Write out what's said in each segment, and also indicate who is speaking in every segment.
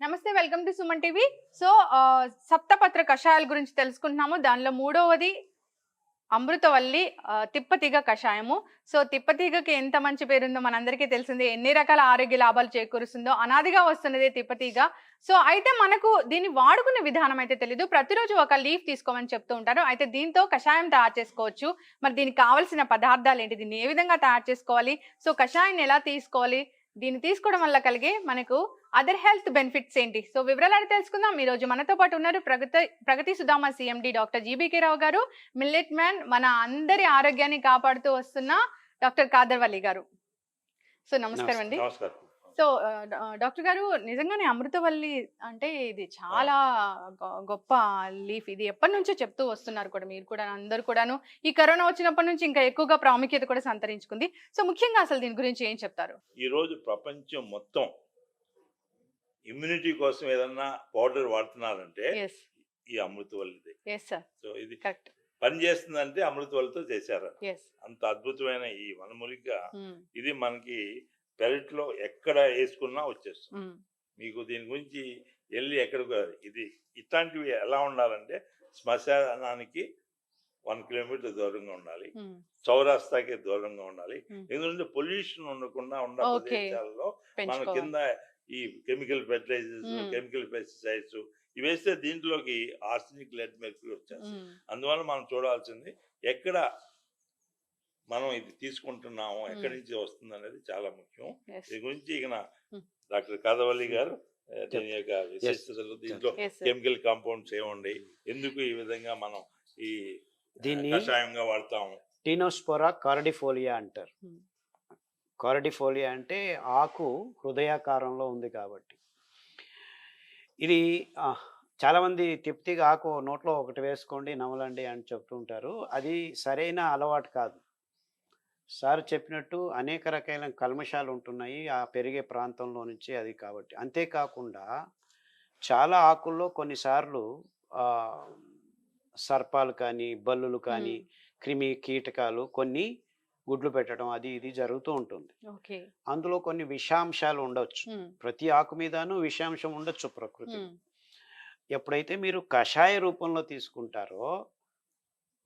Speaker 1: Namaste welcome to Suman TV. So సప్తపత్ర కషాయాల గురించి తెలుసుకుంటున్నాము. దానిలో మూడవది అమృతవల్లి తిప్పతీగ కషాయము. సో తిప్పతీగకి ఎంత మంచి పేరుందో మనందరికీ తెలిసిందే. ఎన్ని రకాల ఆరోగ్య లాభాలు చేకూరుస్తుందో. అనాదిగా వస్తున్నదే తిప్పతీగ. సో అయితే మనకు దీన్ని వాడుకునే విధానం అయితే తెలీదు. ప్రతిరోజు ఒక లీఫ్ తీసుకోమని చెప్తూ ఉంటారు. అయితే దీంతో కషాయం తయారు చేసుకోవచ్చు. మరి దీనికి కావలసిన పదార్థాలు ఏంటి? దీన్ని ఏ విధంగా తయారు చేసుకోవాలి? సో కషాయాన్ని ఎలా తీసుకోవాలి? దీన్ని తీసుకోవడం వల్ల కలిగే మనకు అదర్ హెల్త్ బెనిఫిట్స్ ఏంటి? సో వివరాలు తెలుసుకుందాం. ఈ రోజు మనతో పాటు ఉన్నారు Pragati Pragati Sudhama CMD doctor GBK Rao garu millet man మన అందరి ఆరోగ్యాన్ని కాపాడుతూ వస్తున్న డాక్టర్ కాదర్వల్లి గారు. సో నమస్కారం అండి.
Speaker 2: నమస్కారం.
Speaker 1: సో డాక్టర్ గారు నిజంగానే అమృతవల్లి అంటే ఇది చాలా గొప్ప లీఫ్. ఇది ఎప్పటి నుంచో చెప్తూ వస్తున్నారు కూడా మీరు కూడా అందరు కూడాను. ఈ కరోనా వచ్చినప్పటి నుంచి ఇంకా ఎక్కువగా ప్రాముఖ్యత కూడా సంతరించుకుంది. సో ముఖ్యంగా అసలు దీని గురించి ఏం చెప్తారు?
Speaker 2: ఈ రోజు ప్రపంచం మొత్తం ఇమ్యూనిటీ కోసం ఏదన్నా పౌడర్ వాడుతున్నారంటే ఈ అమృతవల్లిది. సో ఇది
Speaker 1: కరెక్ట్
Speaker 2: పని చేస్తుందంటే అమృతవల్లితో చేశారు అంత అద్భుతమైన ఈ వనమూలిక ఇది మనకి పెరట్లో ఎక్కడ వేసుకున్నా వచ్చేస్తుంది. మీకు దీని గురించి వెళ్ళి ఎక్కడికి ఇది ఇట్లాంటివి ఎలా ఉండాలంటే శ్మశానానికి వన్ కిలోమీటర్ దూరంగా ఉండాలి. చౌరాస్తాకి దూరంగా ఉండాలి. ఎందుకంటే పొల్యూషన్ ఉండకుండా ఉన్న. ప్రదేశాల్లో మన కింద ఈ కెమికల్ ఫెర్టిలైజర్స్. కెమికల్ పెస్టిసైడ్స్ ఇవి వేస్తే దీంట్లోకి ఆర్సనిక్ లెడ్ మెర్క్యూరీ వచ్చేస్తుంది. అందువల్ల మనం చూడాల్సింది ఎక్కడ మనం ఇది తీసుకుంటున్నాము ఎక్కడి. నుంచి వస్తుంది అనేది చాలా ముఖ్యం. దీని గురించి ఇక. డాక్టర్ కాదవల్లి గారు దీని యొక్క విశిష్టతలు దీంట్లో. కెమికల్ కాంపౌండ్స్ ఏముండి ఎందుకు ఈ విధంగా మనం ఈ
Speaker 3: దీన్ని
Speaker 2: కషాయంగా వాడతాము?
Speaker 3: టీనోస్పోరా కార్డిఫోలియా అంటారు. కార్డిఫోలియా అంటే ఆకు హృదయాకారంలో ఉంది కాబట్టి. ఇది చాలామంది తిప్తిగా ఆకు నోట్లో ఒకటి వేసుకోండి నమలండి అని చెప్తూ ఉంటారు అది సరైన అలవాటు కాదు. సార్ చెప్పినట్టు అనేక రకాల కల్మషాలు ఉంటున్నాయి ఆ పెరిగే ప్రాంతంలో నుంచి అది కాబట్టి. అంతేకాకుండా చాలా ఆకుల్లో కొన్నిసార్లు సర్పాలు కానీ బల్లులు కానీ క్రిమి కీటకాలు కొన్ని గుడ్లు పెట్టడం అది ఇది జరుగుతూ ఉంటుంది. అందులో కొన్ని విషాంశాలు ఉండొచ్చు.
Speaker 1: ఉమ్,
Speaker 3: ప్రతి ఆకు మీదను విషాంశం ఉండొచ్చు ప్రకృతి ఎప్పుడైతే మీరు కషాయ రూపంలో తీసుకుంటారో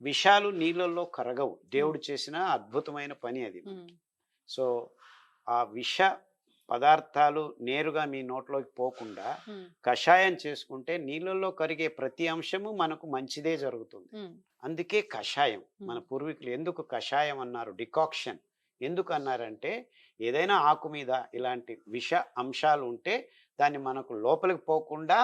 Speaker 3: విషాలు నీళ్ళల్లో కరగవు. దేవుడు చేసిన అద్భుతమైన పని అది. సో ఆ విష పదార్థాలు నేరుగా మీ నోట్లోకి పోకుండా కషాయం చేసుకుంటే నీళ్ళల్లో కరిగే ప్రతి అంశము మనకు మంచిదే జరుగుతుంది. అందుకే కషాయం మన పూర్వీకులు ఎందుకు కషాయం అన్నారు? డికాక్షన్. ఎందుకు అన్నారంటే ఏదైనా ఆకు మీద ఇలాంటి విష అంశాలు ఉంటే దాన్ని మనకు లోపలికి పోకుండా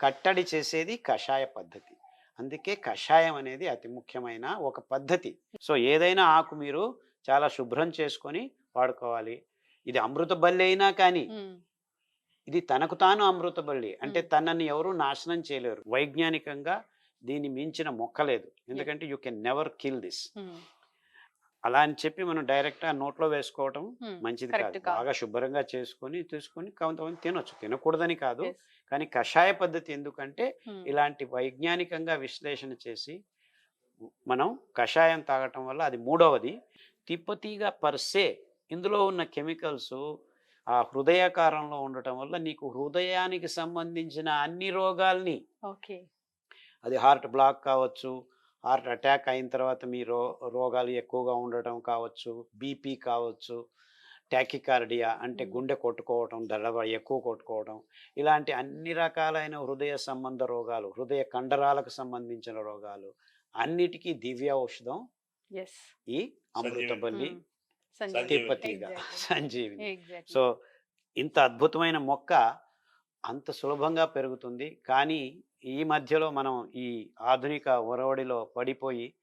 Speaker 3: కట్టడి చేసేది కషాయ పద్ధతి. అందుకే కషాయం అనేది అతి ముఖ్యమైన ఒక పద్ధతి. సో ఏదైనా ఆకు మీరు చాలా శుభ్రం చేసుకొని వాడుకోవాలి. ఇది అమృత బల్లి అయినా కానీ ఇది తనకు తాను అమృత బల్లి. అంటే. తనని ఎవరు నాశనం చేయలేరు. వైజ్ఞానికంగా దీన్ని మించిన మొక్క లేదు. ఎందుకంటే you can never kill this. అలా అని చెప్పి మనం డైరెక్ట్ ఆ నోట్లో వేసుకోవటం మంచిది కాదు. బాగా శుభ్రంగా చేసుకొని తీసుకొని కొంతమంది తినొచ్చు. తినకూడదని కాదు. కానీ కషాయ పద్ధతి ఎందుకంటే ఇలాంటి వైజ్ఞానికంగా విశ్లేషణ చేసి మనం కషాయం తాగటం వల్ల అది మూడవది తిప్పతీగ పర్సే ఇందులో ఉన్న కెమికల్స్ ఆ హృదయాకారంలో ఉండటం వల్ల నీకు హృదయానికి సంబంధించిన అన్ని రోగాల్ని
Speaker 1: ఓకే.
Speaker 3: అది హార్ట్ బ్లాక్ కావచ్చు హార్ట్ అటాక్ అయిన తర్వాత మీ రో రోగాలు ఎక్కువగా ఉండటం కావచ్చు బీపీ కావచ్చు టాకికార్డియా అంటే. గుండె కొట్టుకోవటం దడవ ఎక్కువ కొట్టుకోవడం ఇలాంటి అన్ని రకాలైన హృదయ సంబంధ రోగాలు హృదయ కండరాలకు సంబంధించిన రోగాలు అన్నిటికీ దివ్య ఔషధం ఈ అమృతబల్లి
Speaker 1: సంజీవ్.
Speaker 3: సంజీవిని.
Speaker 1: ఎగ్జాక్ట్లీ.
Speaker 3: సో ఇంత అద్భుతమైన మొక్క అంత సులభంగా పెరుగుతుంది. కానీ ఈ మధ్యలో మనం ఈ ఆధునిక ఒరవడిలో పడిపోయి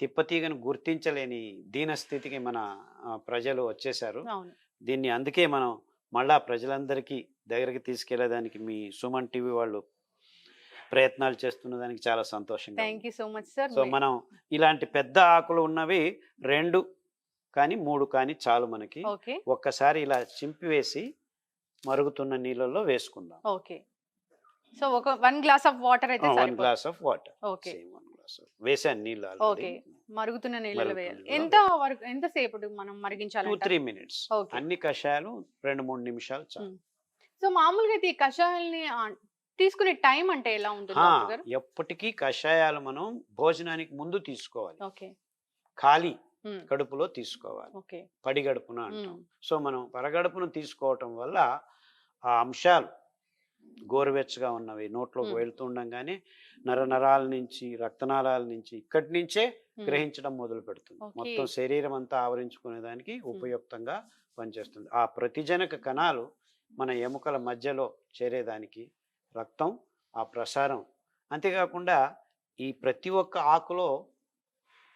Speaker 3: తిప్పతీగను గుర్తించలేని దీనస్థితికి మన ప్రజలు వచ్చేసారు దీన్ని అందుకే మనం మళ్ళా ప్రజలందరికీ దగ్గరికి తీసుకెళ్ళేదానికి మీ సుమన్ టీవీ వాళ్ళు ప్రయత్నాలు చేస్తున్న దానికి చాలా సంతోషంగా
Speaker 1: thank. You so much sir.
Speaker 3: So మనం ఇలాంటి పెద్ద ఆకులు ఉన్నవి రెండు కానీ మూడు కానీ చాలు మనకి. ఒక్కసారి ఇలా చింపివేసి మరుగుతున్న నీళ్ళల్లో వేసుకుందాం.
Speaker 1: ఓకే. సో ఒక వన్ గ్లాస్ ఆఫ్ వాటర్ అయితే
Speaker 3: one glass of water.
Speaker 1: Okay.
Speaker 3: One glass వేసాను నీళ్ళు
Speaker 1: ఓకే. మరుగుతున్న నీళ్ళలో
Speaker 3: మరుగుతున్న
Speaker 1: వేయాలి.
Speaker 3: నీళ్ళలో
Speaker 1: ఎంత వరకు ఎంత సేపు మనం
Speaker 3: టూ
Speaker 1: మరిగించాలి
Speaker 3: త్రీ మినిట్స్
Speaker 1: ఓకే.
Speaker 3: అన్ని కషాయాలు రెండు మూడు నిమిషాలు చాలు.
Speaker 1: సో మామూలుగా అయితే ఈ కషాయాల్ని తీసుకునే టైం అంటే ఎలా ఉంటుంది
Speaker 3: ఎప్పటికీ కషాయాలు మనం భోజనానికి ముందు తీసుకోవాలి.
Speaker 1: ఓకే.
Speaker 3: ఖాళీ. కడుపులో తీసుకోవాలి. పడిగడుపున అంటాం. సో మనం పరగడుపును తీసుకోవటం వల్ల ఆ అంశాలు గోరువెచ్చగా ఉన్నవి నోట్లోకి. వెళ్తుండగానే నర నరాల నుంచి రక్తనాళాల నుంచి ఇక్కడి నుంచే గ్రహించడం మొదలు పెడుతుంది. మొత్తం శరీరం అంతా ఆవరించుకునే దానికి ఉపయుక్తంగా పనిచేస్తుంది. ఆ ప్రతిజనక కణాలు మన ఎముకల మధ్యలో చేరేదానికి రక్తం ఆ ప్రసారం. అంతేకాకుండా ఈ ప్రతి ఒక్క ఆకులో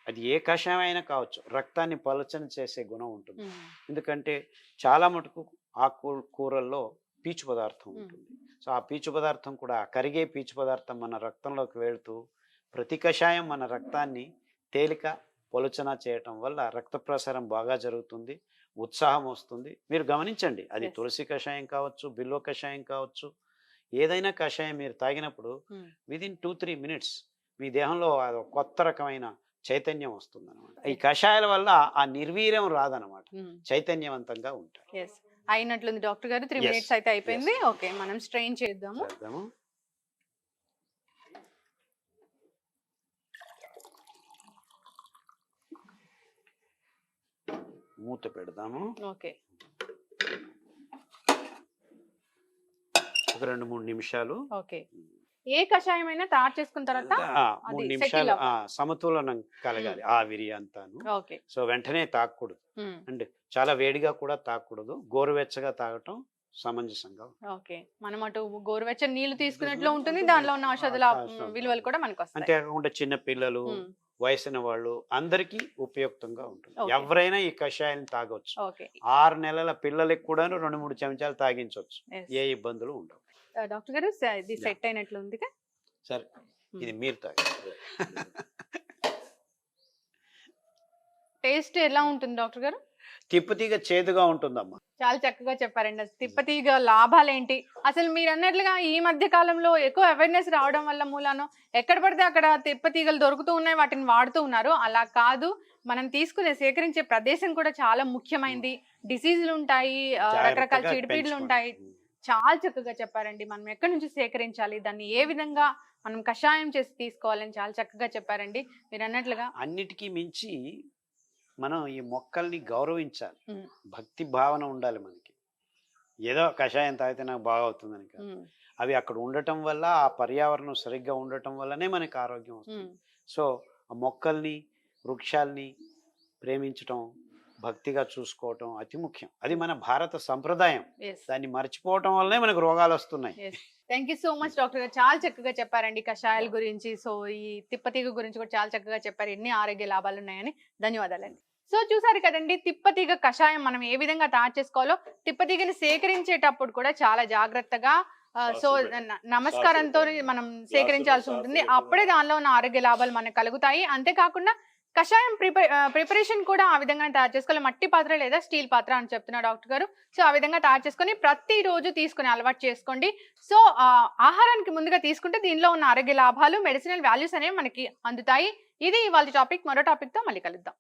Speaker 3: అది ఏ కషాయం అయినా కావచ్చు. రక్తాన్ని పలచన చేసే గుణం ఉంటుంది. ఎందుకంటే చాలా మటుకు ఆకు కూరల్లో పీచు పదార్థం. ఉంటుంది. సో ఆ పీచు పదార్థం కూడా కరిగే పీచు పదార్థం మన రక్తంలోకి వెళుతూ ప్రతి కషాయం మన రక్తాన్ని తేలిక పొలుచన చేయటం వల్ల రక్త ప్రసారం బాగా జరుగుతుంది. ఉత్సాహం వస్తుంది. మీరు గమనించండి. అది. తులసి కషాయం కావచ్చు బిల్వ కషాయం కావచ్చు ఏదైనా కషాయం మీరు తాగినప్పుడు విదిన్ టూ త్రీ మినిట్స్ మీ దేహంలో కొత్త రకమైన చైతన్యం వస్తుంది అనమాట ఈ కషాయాల వల్ల ఆ నిర్వీర్యం రాదనమాట. చైతన్యవంతంగా ఉంటారు.
Speaker 1: అయినట్లుంది డాక్టర్ గారు. త్రీ. మినిట్స్ అయితే అయిపోయింది. ఓకే. మనం స్ట్రెయిన్ చేద్దాము.
Speaker 3: చేద్దాము. మూత పెడదాము.
Speaker 1: ఓకే.
Speaker 3: ఒక రెండు మూడు నిమిషాలు.
Speaker 1: ఓకే. ఏ కషాయం అయినా తయారు చేసుకున్న తర్వాత
Speaker 3: ఆ, మూడు నిమిషాలు. ఆ, సమతులనం కలగాలి ఆవిరి అంతాను.
Speaker 1: ఓకే.
Speaker 3: సో వెంటనే తాగకూడదు
Speaker 1: ఉమ్,
Speaker 3: అండ్ చాలా వేడిగా కూడా తాగకూడదు గోరువెచ్చగా తాగటం సమంజసంగా.
Speaker 1: ఓకే. మనం అటు గోరువెచ్చని నీళ్ళు తీసుకున్నట్లు ఉంటుంది దానిలో ఉన్న ఔషధాల
Speaker 3: ఆ,
Speaker 1: విలువలు కూడా మనకు వస్తాయి.
Speaker 3: అంతేకాకుండా చిన్న పిల్లలు వయసిన వాళ్ళు అందరికీ ఉపయుక్తంగా ఉంటుంది. ఎవరైనా ఈ కషాయం తాగొచ్చు. ఆరు నెలల పిల్లలకి కూడా రెండు మూడు చెంచాలు తాగించవచ్చు. ఏ ఇబ్బందులు ఉండవు.
Speaker 1: డాక్టర్ గారు ఇది. సెట్ అయినట్లు ఉంది
Speaker 3: సరే ఇది మీరు తాగి
Speaker 1: టేస్ట్ ఎలా ఉంటుంది డాక్టర్ గారు?
Speaker 3: తిప్పతీగ చేదుగా ఉంటుందమ్మా.
Speaker 1: చాలా చక్కగా చెప్పారండి. అసలు తిప్పతీగ లాభాలు ఏంటి అసలు మీరు అన్నట్లుగా ఈ మధ్య కాలంలో ఎక్కువ అవేర్నెస్ రావడం వల్ల మూలానో ఎక్కడ పడితే అక్కడ తిప్పతీగలు దొరుకుతూ ఉన్నాయి వాటిని వాడుతూ ఉన్నారు. అలా కాదు. మనం తీసుకునే సేకరించే ప్రదేశం కూడా చాలా ముఖ్యమైనది డిసీజులు ఉంటాయి రకరకాల చీడపీడలు. ఉంటాయి. చాలా చక్కగా చెప్పారండి. మనం ఎక్కడి నుంచి సేకరించాలి దాన్ని ఏ విధంగా మనం కషాయం చేసి తీసుకోవాలని చాలా చక్కగా చెప్పారండి. మీరు అన్నట్లుగా
Speaker 3: అన్నిటికీ మించి మనం ఈ మొక్కల్ని గౌరవించాలి. భక్తి భావన ఉండాలి మనకి. ఏదో కషాయం తాగితే నాకు బాగా అవుతుందని కాదు. అవి అక్కడ ఉండటం వల్ల ఆ పర్యావరణం సరిగ్గా ఉండటం వల్లనే మనకి ఆరోగ్యం వస్తుంది. సో ఆ మొక్కల్ని వృక్షాల్ని ప్రేమించటం భక్తిగా చూసుకోవటం అతి ముఖ్యం. అది మన భారత సంప్రదాయం. దాన్ని మర్చిపోవటం వల్లనే మనకు రోగాలు వస్తున్నాయి.
Speaker 1: Thank you so much doctor garu. చాలా చక్కగా చెప్పారండి కషాయాల గురించి. సో ఈ తిప్పతీగ గురించి కూడా చాలా చక్కగా చెప్పారు. ఎన్ని ఆరోగ్య లాభాలు ఉన్నాయని. ధన్యవాదాలండి. సో చూసారు కదండి తిప్పతీగ కషాయం మనం ఏ విధంగా తయారు చేసుకోవాలో తిప్పతీగని సేకరించేటప్పుడు కూడా చాలా జాగ్రత్తగా సో నమస్కారంతో మనం సేకరించాల్సి ఉంటుంది. అప్పుడే దానిలో ఉన్న ఆరోగ్య లాభాలు మనకు కలుగుతాయి. అంతేకాకుండా కషాయం ప్రిపే ప్రిపరేషన్ కూడా ఆ విధంగా తయారు చేసుకోవాలి. మట్టి పాత్ర లేదా స్టీల్ పాత్ర అని చెప్తున్నారు డాక్టర్ గారు. సో ఆ విధంగా తయారు చేసుకొని ప్రతిరోజు తీసుకుని అలవాటు చేసుకోండి. సో ఆహారానికి ముందుగా తీసుకుంటే దీనిలో ఉన్న ఆరోగ్య లాభాలు మెడిసినల్ వాల్యూస్ అనేవి మనకి అందుతాయి. ఇది ఇవాళ టాపిక్ మరో టాపిక్తో మళ్ళీ కలుద్దాం.